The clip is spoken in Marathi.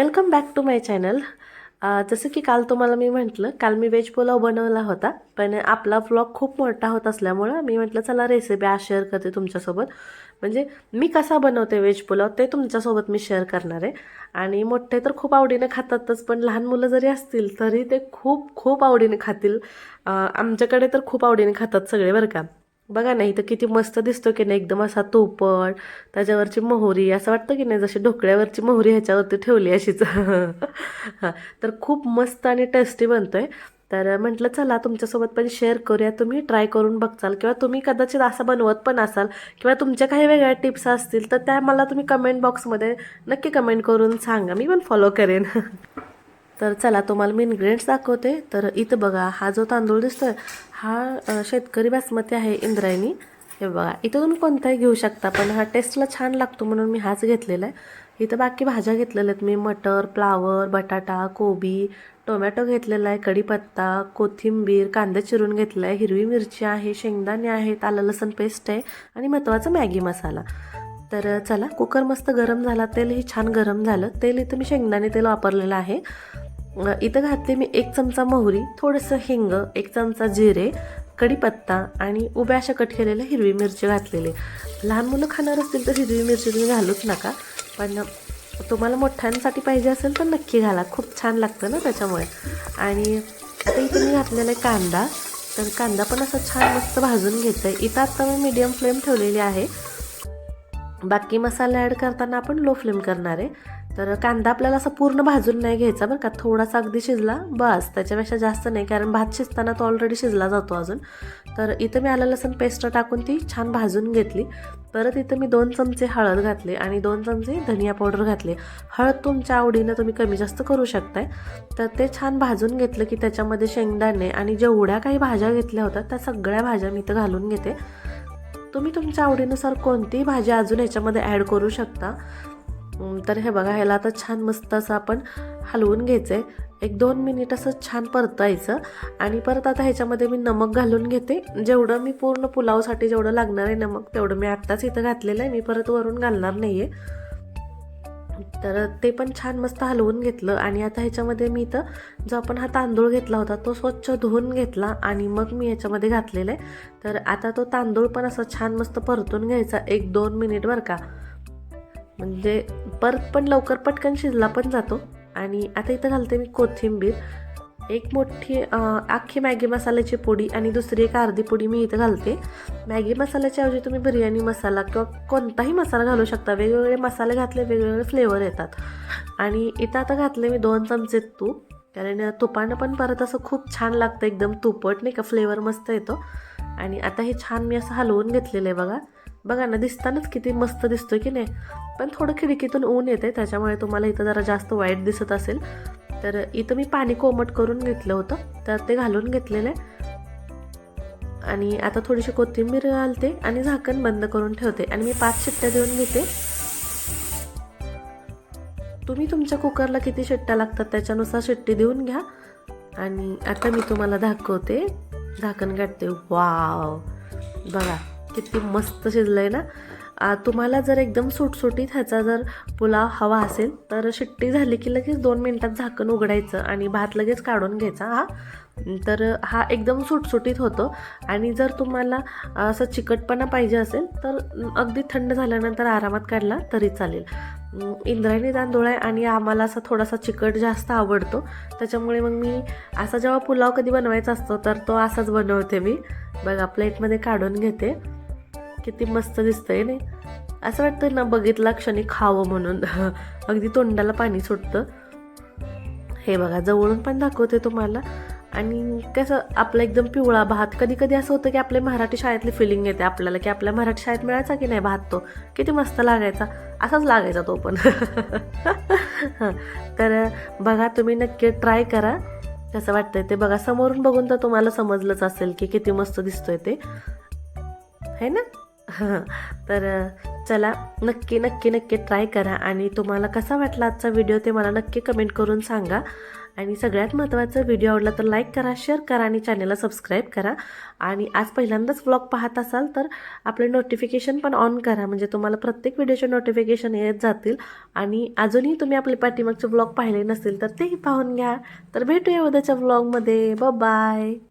Welcome back to my channel जसं की काल तुम्हाला मी म्हटलं काल मी व्हेज पुलाव बनवला होता पण आपला व्लॉग खूप मोठा होत असल्यामुळं मी म्हटलं चला रेसिपी आज शेअर करते तुमच्यासोबत. म्हणजे मी कसा बनवते व्हेज पुलाव ते तुमच्यासोबत मी शेअर करणार आहे. आणि मोठे तर खूप आवडीने खातातच पण लहान मुलं जरी असतील तरी ते खूप खूप आवडीने खातील. Uh, आमच्याकडे तर खूप आवडीने खातात सगळे बरं का? बघा ना इथं किती मस्त दिसतो की नाही एकदम असा तोपट त्याच्यावरची मोहरी असं वाटतं की नाही जशी ढोकळ्यावरची मोहरी ह्याच्यावरती ठेवली अशीच. हां तर खूप मस्त आणि टेस्टी बनतो आहे तर म्हटलं चला तुमच्यासोबत पण शेअर करूया. तुम्ही ट्राय करून बघचाल किंवा तुम्ही कदाचित असं बनवत पण असाल किंवा तुमच्या काही वेगळ्या टिप्स असतील तर त्या मला तुम्ही कमेंट बॉक्समध्ये नक्की कमेंट करून सांगा. मी पण फॉलो करेन. तर चला तुम्हाला मी इन्ग्रेडियंट्स दाखवते. तर इथं बघा हा जो तांदूळ दिसतोय हा शेतकरी बासमती आहे इंद्रायणी. हे बघा इथं तुम्ही कोणताही घेऊ शकता पण हा टेस्टला छान लागतो म्हणून मी हाच घेतलेला आहे. इथं बाकी भाज्या घेतलेल्या आहेत मी मटर फ्लावर बटाटा कोबी टोमॅटो घेतलेला आहे कढीपत्ता कोथिंबीर कांदा चिरून घेतला आहे हिरवी मिरची आहे शेंगदाणे आहेत आलं लसण पेस्ट आहे आणि महत्त्वाचा मॅगी मसाला. तर चला कुकर मस्त गरम झाला तेलही छान गरम झालं. तेल इथं मी शेंगदाणे तेल वापरलेलं आहे. इथं घातले मी एक चमचा मोहरी थोडंसं हिंग एक चमचा जिरे कढीपत्ता आणि उभ्या अशा कट केलेल्या हिरवी मिरची घातलेली. लहान मुलं खाणार असतील तर हिरवी मिरची तुम्ही घालूच नका पण तुम्हाला मोठ्यांसाठी पाहिजे असेल तर नक्की घाला. खूप छान लागतं ना त्याच्यामुळे. आणि आता इथे मी घातलेला आहे कांदा. तर कांदा पण असा छान मस्त भाजून घ्यायचा आहे इथं आत्ता मी मीडियम फ्लेम ठेवलेली आहे. बाकी मसाला ॲड करताना आपण लो फ्लेम करणार आहे. तर कांदा आपल्याला असा पूर्ण भाजून नाही घ्यायचा बरं का थोडासा अगदी शिजला बस. त्याच्यापेक्षा जास्त नाही कारण भात शिजताना तो ऑलरेडी शिजला जातो अजून. तर इथं मी आलं लसूण पेस्ट टाकून ती छान भाजून घेतली. परत इथं मी दोन चमचे हळद घातले आणि दोन चमचे धनिया पावडर घातले. हळद तुमच्या आवडीनं तुम्ही कमी जास्त करू शकताय. तर ते छान भाजून घेतलं की त्याच्यामध्ये शेंगदाणे आणि जेवढ्या काही भाज्या घेतल्या होत्या त्या सगळ्या भाज्या मी इथं घालून घेते. तुम्ही तुमच्या आवडीनुसार कोणतीही भाजी अजून याच्यामध्ये ॲड करू शकता. तर हे बघा ह्याला आता छान मस्त असं आपण हलवून घ्यायचं आहे एक दोन मिनिट असं छान परतायचं. आणि परत आता ह्याच्यामध्ये मी नमक घालून घेते. जेवढं मी पूर्ण पुलावसाठी जेवढं लागणार आहे नमक तेवढं मी आत्ताच इथं घातलेलं आहे. मी परत वरून घालणार नाही आहे तर ते पण छान मस्त हलवून घेतलं. आणि आता ह्याच्यामध्ये मी इथं जो आपण हा तांदूळ घेतला होता तो स्वच्छ धुवून घेतला. आणि मग मी याच्यामध्ये घातलेला आहे. तर आता तो तांदूळ पण असं छान मस्त परतून घ्यायचा. एक दोन मिनिट बरं का. म्हणजे परत पण लवकर पटकन शिजला पण जातो. आणि आता इथं घालते मी कोथिंबीर. एक मोठी अख्खी मॅगी मसाल्याची पुडी आणि दुसरी एक अर्धी पुडी मी इथं घालते. मॅगी मसाल्याच्या ऐवजी तुम्ही बिर्याणी मसाला किंवा कोणताही मसाला घालू शकता. वेगवेगळे मसाले घातले वेगवेगळे फ्लेवर येतात. आणि इथं आता घातले मी दोन चमचे तूप. कारण तुपानं पण परत असं खूप छान लागतं एकदम तुपट नाही का? फ्लेवर मस्त येतो. आणि आता हे छान मी असं हलवून घेतलेलं आहे बघा. बघा ना दिसतानाच किती मस्त दिसतो की नाही. पण थोडं खिडकीतून ऊन येते त्याच्यामुळे तुम्हाला इथं जरा जास्त वाईट दिसत असेल. तर इथं मी पाणी कोमट करून घेतलं होतं तर ते घालून घेतलेलं आहे. आणि आता थोडीशी कोथिंबीर घालते आणि झाकण बंद करून ठेवते. आणि मी पाच शिट्ट्या देऊन घेते. तुम्ही तुमच्या कुकरला किती शिट्ट्या लागतात त्याच्यानुसार शिट्टी देऊन घ्या. आणि आता मी तुम्हाला दाखवते. झाकण काढते. वाव. बघा. किती मस्त शिजलं आहे ना तुम्हाला जर एकदम सुटसुटीत ह्याचा जर पुलाव हवा असेल तर शिट्टी झाली की लगेच दोन मिनटात झाकण उघडायचं आणि भात लगेच काढून घ्यायचा हा. तर हा एकदम सुटसुटीत होतो. आणि जर तुम्हाला असं चिकटपणा पाहिजे असेल तर अगदी थंड झाल्यानंतर आरामात काढला तरी चालेल. इंद्रायणी तांदूळ आहे आणि आम्हाला असा थोडासा चिकट जास्त आवडतो. त्याच्यामुळे मग मी असा जेव्हा पुलाव कधी बनवायचा असतो तर तो असाच बनवते मी. बघा प्लेटमध्ये काढून घेते. किती मस्त दिसतंय नाही असं वाटतं ना बघितला क्षणी खावं म्हणून. अगदी तोंडाला पाणी सुटतं. हे बघा जवळून पण दाखवते तुम्हाला. आणि कसं आपला एकदम पिवळा भात. कधी कधी असं होतं की आपल्या मराठी शाळेतली फिलिंग येते आपल्याला की आपल्या मराठी शाळेत मिळायचा की नाही भात तो? किती मस्त लागायचा. असाच लागायचा तो पण. तर बघा तुम्ही नक्की ट्राय करा. कसं वाटतंय ते बघा. समोरून बघून तर तुम्हाला समजलंच असेल की किती मस्त दिसतोय ते. है ना? तर चला नक्की नक्की नक्की ट्राय करा आणि तुम्हाला कसा वाटला आजचा व्हिडिओ ते मला नक्की कमेंट करून सांगा. आणि सगळ्यात महत्त्वाचं व्हिडिओ आवडला तर लाईक करा शेअर करा आणि चॅनलला सबस्क्राईब करा. आणि आज पहिल्यांदाच व्लॉग पाहत असाल तर आपले नोटिफिकेशन पण ऑन करा. म्हणजे तुम्हाला प्रत्येक व्हिडिओचे नोटिफिकेशन येत जातील. आणि अजूनही तुम्ही आपले पाठीमागचे व्लॉग पाहिले नसतील तर तेही पाहून घ्या. तर भेटूया उद्याच्या व्लॉगमध्ये बाय